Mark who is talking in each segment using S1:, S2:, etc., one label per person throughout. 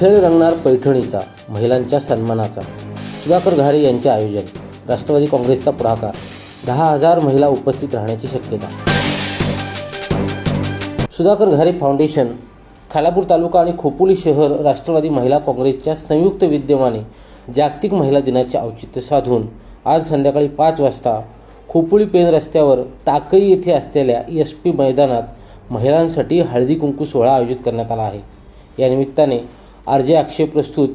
S1: खेळ रंगणार पैठणीचा महिलांच्या सन्मानाचा. सुधाकर घारे यांचे आयोजन राष्ट्रवादी काँग्रेसचा पुढाकार. दहा हजार महिला उपस्थित राहण्याची शक्यता. सुधाकर घारे फाउंडेशन खालापूर तालुका आणि खोपोली शहर राष्ट्रवादी महिला काँग्रेसच्या संयुक्त विद्यमाने जागतिक महिला दिनाचे औचित्य साधून आज संध्याकाळी पाच वाजता खोपोळी पेन रस्त्यावर ताकई येथे असलेल्या एस पी मैदानात महिलांसाठी हळदी कुंकू सोहळा आयोजित करण्यात आला आहे. या निमित्ताने आर जे अक्षय प्रस्तुत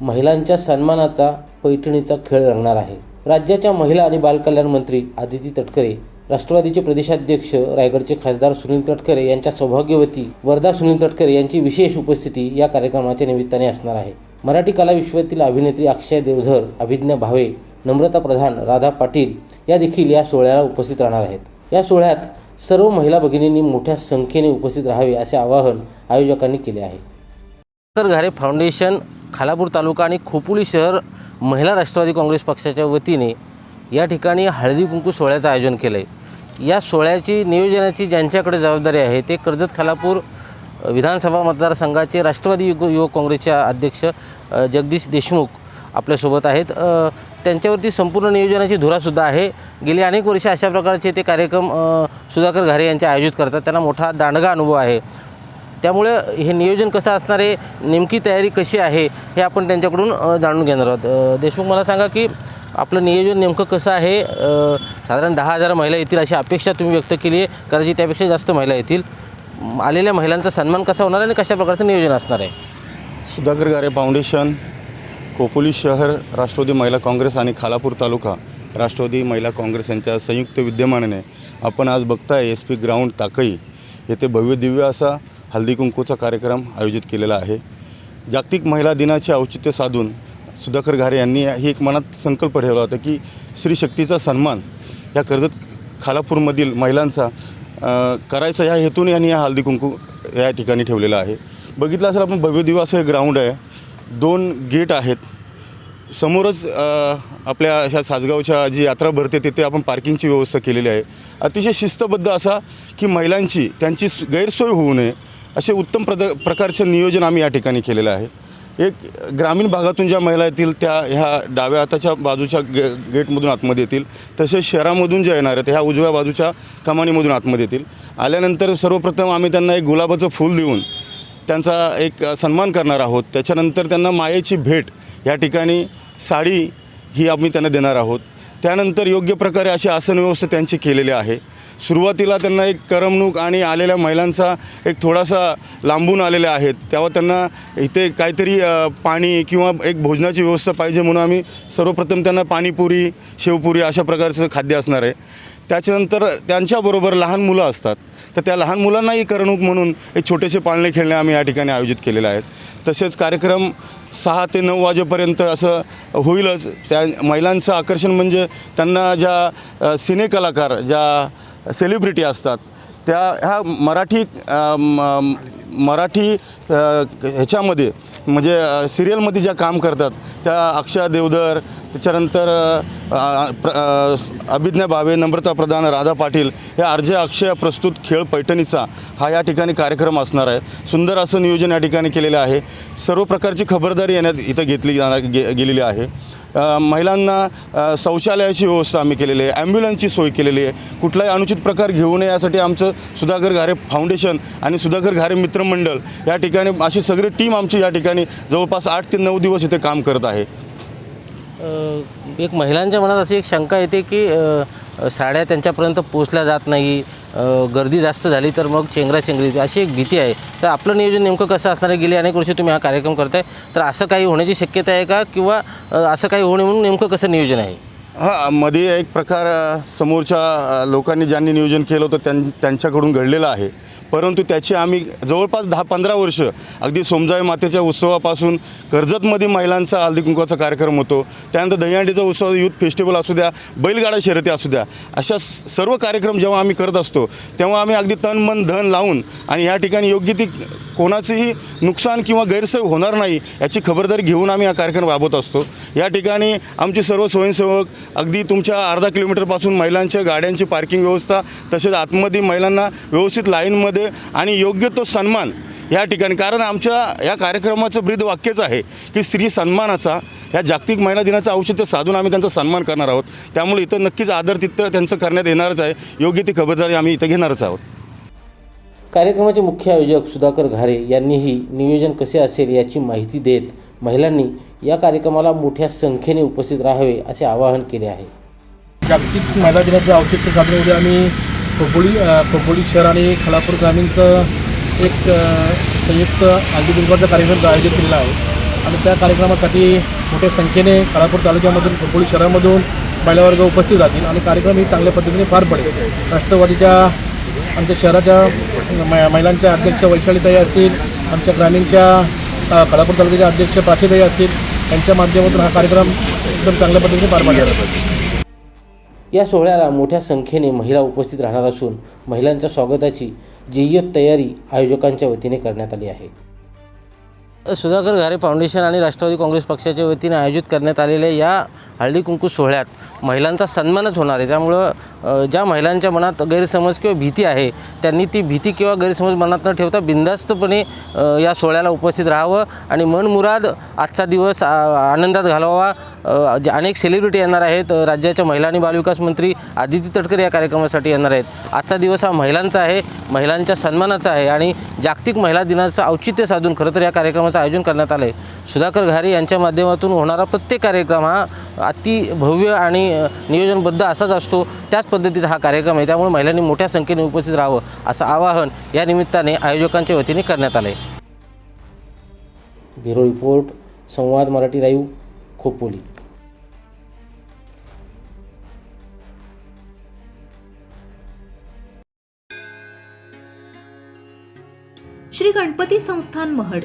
S1: महिलांच्या सन्मानाचा पैठणीचा खेळ रंगणार आहे. राज्याच्या महिला आणि बालकल्याण मंत्री आदिती तटकरे राष्ट्रवादीचे प्रदेशाध्यक्ष रायगडचे खासदार सुनील तटकरे यांच्या सौभाग्यवती वर्धा सुनील तटकरे यांची विशेष उपस्थिती या कार्यक्रमाच्या निमित्ताने असणार आहे. मराठी कला विश्वातील अभिनेत्री अक्षय देवधर अभिज्ञा भावे नम्रता प्रधान राधा पाटील या देखील या सोहळ्याला उपस्थित राहणार आहेत. या सोहळ्यात सर्व महिला भगिनींनी मोठ्या संख्येने उपस्थित राहावे असे आवाहन आयोजकांनी केले आहे. शंकर घारे फाउंडेशन खालापूर तालुका आणि खोपोली शहर महिला राष्ट्रवादी काँग्रेस पक्षाच्या वतीने या ठिकाणी हळदी कुंकू सोहळ्याचं आयोजन केलं आहे या सोहळ्याची नियोजनाची ज्यांच्याकडे जबाबदारी आहे ते कर्जत खालापूर विधानसभा मतदारसंघाचे राष्ट्रवादी युग युवक काँग्रेसचे अध्यक्ष जगदीश देशमुख आपल्यासोबत आहेत. त्यांच्यावरती संपूर्ण नियोजनाची धुरासुद्धा आहे. गेली अनेक वर्षे अशा प्रकारचे ते कार्यक्रम सुधाकर घारे यांचे आयोजित करतात. त्यांना मोठा दांडगा अनुभव आहे. त्यामुळं हे नियोजन कसं असणार आहे नेमकी तयारी कशी आहे हे आपण त्यांच्याकडून जाणून घेणार आहोत. देशमुख मला सांगा की आपलं नियोजन नेमकं कसं आहे? साधारण दहा हजार महिला येतील अशी अपेक्षा तुम्ही व्यक्त केली आहे कदाचित त्यापेक्षा जास्त महिला येतील. आलेल्या महिलांचा सन्मान कसा होणार आणि कशा प्रकारचं नियोजन असणार आहे?
S2: सुधाकर गारे फाउंडेशन खोपोली शहर राष्ट्रवादी महिला काँग्रेस आणि खालापूर तालुका राष्ट्रवादी महिला काँग्रेस यांच्या संयुक्त विद्यमानाने आपण आज बघताय एस पी ग्राउंड ताकई येथे भव्य दिव्य असा हल्दी कुंकूचा कार्यक्रम आयोजित केलेला आहे. जागतिक महिला दिनाचे औचित्य साधून सुधाकर घारे यांनी ही एक मनात संकल्प ठेवला होता की स्त्री शक्तीचा सन्मान या कर्जत खालापूरमधील महिलांचा करायचा ह्या हेतून यांनी हा हळदी कुंकू या ठिकाणी ठेवलेला आहे. बघितलं असेल आपण भव्य दिवस हे ग्राउंड आहे. दोन गेट आहेत. समोरच आपल्या ह्या सासगावच्या जी यात्रा भरते तिथे आपण पार्किंगची व्यवस्था केलेली आहे. अतिशय शिस्तबद्ध असा की महिलांची त्यांची गैरसोय होऊ नये. असे उत्तम प्रद प्रकारचं नियोजन आम्ही या ठिकाणी केलेलं आहे. एक ग्रामीण भागातून ज्या महिला येतील त्या ह्या डाव्या हाताच्या बाजूच्या गे गेटमधून आतमध्ये येतील. तसेच शहरामधून ज्या येणार आहेत ह्या उजव्या बाजूच्या कमानीमधून आतमध्ये येतील. आल्यानंतर सर्वप्रथम आम्ही त्यांना एक गुलाबाचं फूल देऊन त्यांचा एक सन्मान करणार आहोत. त्याच्यानंतर त्यांना मायेची भेट या ठिकाणी साडी ही आम्ही त्यांना देणार आहोत. त्यानंतर योग्य प्रकारे अशी आसन व्यवस्था त्यांची केलेली आहे. सुरुवातीला त्यांना एक करमणूक आणि आलेल्या महिलांचा एक थोडासा लांबून आलेल्या आहेत. तेव्हा त्यांना इथे काहीतरी पाणी किंवा एक भोजनाची व्यवस्था पाहिजे म्हणून आम्ही सर्वप्रथम त्यांना पाणीपुरी शेवपुरी अशा प्रकारचं खाद्य असणार आहे. त्याच्यानंतर त्यांच्याबरोबर लहान मुलं असतात. तर त्या लहान मुलांनाही करमणूक म्हणून एक छोटेसे पाळणे खेळणे आम्ही या ठिकाणी आयोजित केलेले आहेत. तसेच कार्यक्रम सहा ते नऊ वाजेपर्यंत असं होईलच. त्या महिलांचं आकर्षण म्हणजे त्यांना ज्या सिने सिनेकलाकार ज्या सेलिब्रिटी असतात त्या ह्या मराठी म- मराठी ह्याच्यामध्ये म्हणजे सिरियलमध्ये ज्या काम करतात त्या अक्षय देवधर त्याच्यानंतर प्र- अभिज्ञा भावे नम्रता प्रधान राधा पाटील हे अर्जे अक्षय प्रस्तुत खेळ पैठणीचा हा या ठिकाणी कार्यक्रम असणार आहे. सुंदर असं नियोजन या ठिकाणी केलेलं आहे. सर्व प्रकारची खबरदारी येण्यात इथं घेतली जाणार गे गेलेली आहे. महिलांना शौचालयाची व्यवस्था आम्ही केलेली आहे. ॲम्ब्युलन्सची सोय केलेली आहे. कुठलाही अनुचित प्रकार घेऊ नये यासाठी आमचं सुधाकर घारे फाउंडेशन आणि सुधाकर घारे मित्रमंडळ या ठिकाणी अशी सगळी टीम आमची या ठिकाणी जवळपास आठ ते नऊ दिवस इथे काम करत आहे.
S1: एक महिलांच्या मनात अशी एक शंका येते की साड्या त्यांच्यापर्यंत पोचल्या जात नाही गर्दी जास्त झाली तर मग चेंगराचेंगरीची अशी एक भीती आहे. तर आपलं नियोजन नेमकं कसं असणार आहे? गेली अनेक वर्ष तुम्ही हा कार्यक्रम करताय. तर असं काही होण्याची शक्यता आहे का? किंवा असं काही होणे म्हणून नेमकं कसं नियोजन आहे?
S2: हां मध्ये एक प्रकार समोरच्या लोकांनी ज्यांनी नियोजन केलं होतं त्यां त्यांच्याकडून घडलेलं आहे. परंतु त्याची आम्ही जवळपास दहा पंधरा वर्ष अगदी सोमजाई मातेच्या उत्सवापासून कर्जतमध्ये महिलांचा हळदी कुंकवाचा कार्यक्रम होतो. त्यानंतर दहीहंडीचा उत्सव युथ फेस्टिवल असू द्या बैलगाडा शर्यती असू द्या अशा सर्व कार्यक्रम जेव्हा आम्ही करत असतो तेव्हा आम्ही अगदी तन मन धन लावून आणि या ठिकाणी योग्य ती कोणाचंही नुकसान किंवा गैरसोय होणार नाही याची खबरदारी घेऊन आम्ही हा कार्यक्रम राबवत असतो. या ठिकाणी आमचे सर्व स्वयंसेवक अगदी तुमच्या अर्धा किलोमीटरपासून महिलांच्या गाड्यांची पार्किंग व्यवस्था तसेच आतमध्ये महिलांना व्यवस्थित लाईनमध्ये आणि योग्य तो सन्मान या ठिकाणी. कारण आमच्या या कार्यक्रमाचं ब्रीद वाक्यच आहे की स्त्री सन्मानाचा या जागतिक महिला दिनाचं औषध साधून आम्ही त्यांचा सन्मान करणार आहोत. त्यामुळे इथं नक्कीच आदर तिथं त्यांचं करण्यात येणारच आहे. योग्य ती खबरदारी आम्ही इथं घेणारच आहोत.
S1: कार्यक्रमाचे मुख्य आयोजक सुधाकर घारे यांनीही नियोजन कसे असेल याची माहिती देत महिलांनी या कार्यक्रमाला मोठ्या संख्येने उपस्थित राहावे असे आवाहन केले आहे.
S3: जागतिक महिला दिनाचं औचित्य साधून उद्या आम्ही खोपोली अ, खोपोली शहर आणि खालापूर ग्रामीणचं एक संयुक्त हळदीकुंकवाचा कार्यक्रम आयोजित केलेला आहे. आणि त्या कार्यक्रमासाठी मोठ्या संख्येने खालापूर तालुक्यामधून खोपोली शहरामधून महिलावर्ग उपस्थित राहतील आणि कार्यक्रम ही चांगल्या पद्धतीने पार पडेल. राष्ट्रवादीच्या आमच्या शहराच्या महिलांच्या अध्यक्ष वैशालीताई असतील आमच्या ग्रामीणच्या खडापूर खालापूर तालुक्याच्या अध्यक्ष पाठीताई असतील यांच्या माध्यमातून हा कार्यक्रम एकदम चांगल्या पद्धतीने पार पाडला जातो.
S1: या सोहळ्याला मोठ्या संख्येने महिला उपस्थित राहणार असून महिलांच्या स्वागताची जय्यत तयारी आयोजकांच्या वतीने करण्यात आली आहे. सुधाकर घारे फाउंडेशन आणि राष्ट्रवादी काँग्रेस पक्षाच्या वतीने आयोजित करण्यात आलेल्या या हळदी कुंकू सोहळ्यात महिलांचा सन्मानच होणार आहे. त्यामुळं ज्या महिलांच्या मनात गैरसमज किंवा भीती आहे त्यांनी ती भीती किंवा गैरसमज मनात न ठेवता बिंदास्तपणे या सोहळ्याला उपस्थित राहावं आणि मनमुराद आजचा दिवस आनंदात घालवावा. जे अनेक सेलिब्रिटी येणार आहेत राज्याच्या महिला आणि बालविकास मंत्री आदिती तटकरे या कार्यक्रमासाठी येणार आहेत. आजचा दिवस हा महिलांचा आहे महिलांच्या सन्मानाचा आहे आणि जागतिक महिला दिनाचं औचित्य साधून खरं तर या कार्यक्रमाचं आयोजन करण्यात आलं आहे सुधाकर घारे यांच्या माध्यमातून होणारा प्रत्येक कार्यक्रम हा अति भव्य आणि नियोजनबद्ध असाच असतो. त्याच पद्धतीचा हा कार्यक्रम आहे. त्यामुळे महिलांनी मोठ्या संख्येने उपस्थित राहावं असं आवाहन या निमित्ताने आयोजकांच्या वतीने करण्यात आलं आहे bureau report Samvad Marathi live Khopoli.
S4: Shri Ganpati Sansthan Mahad.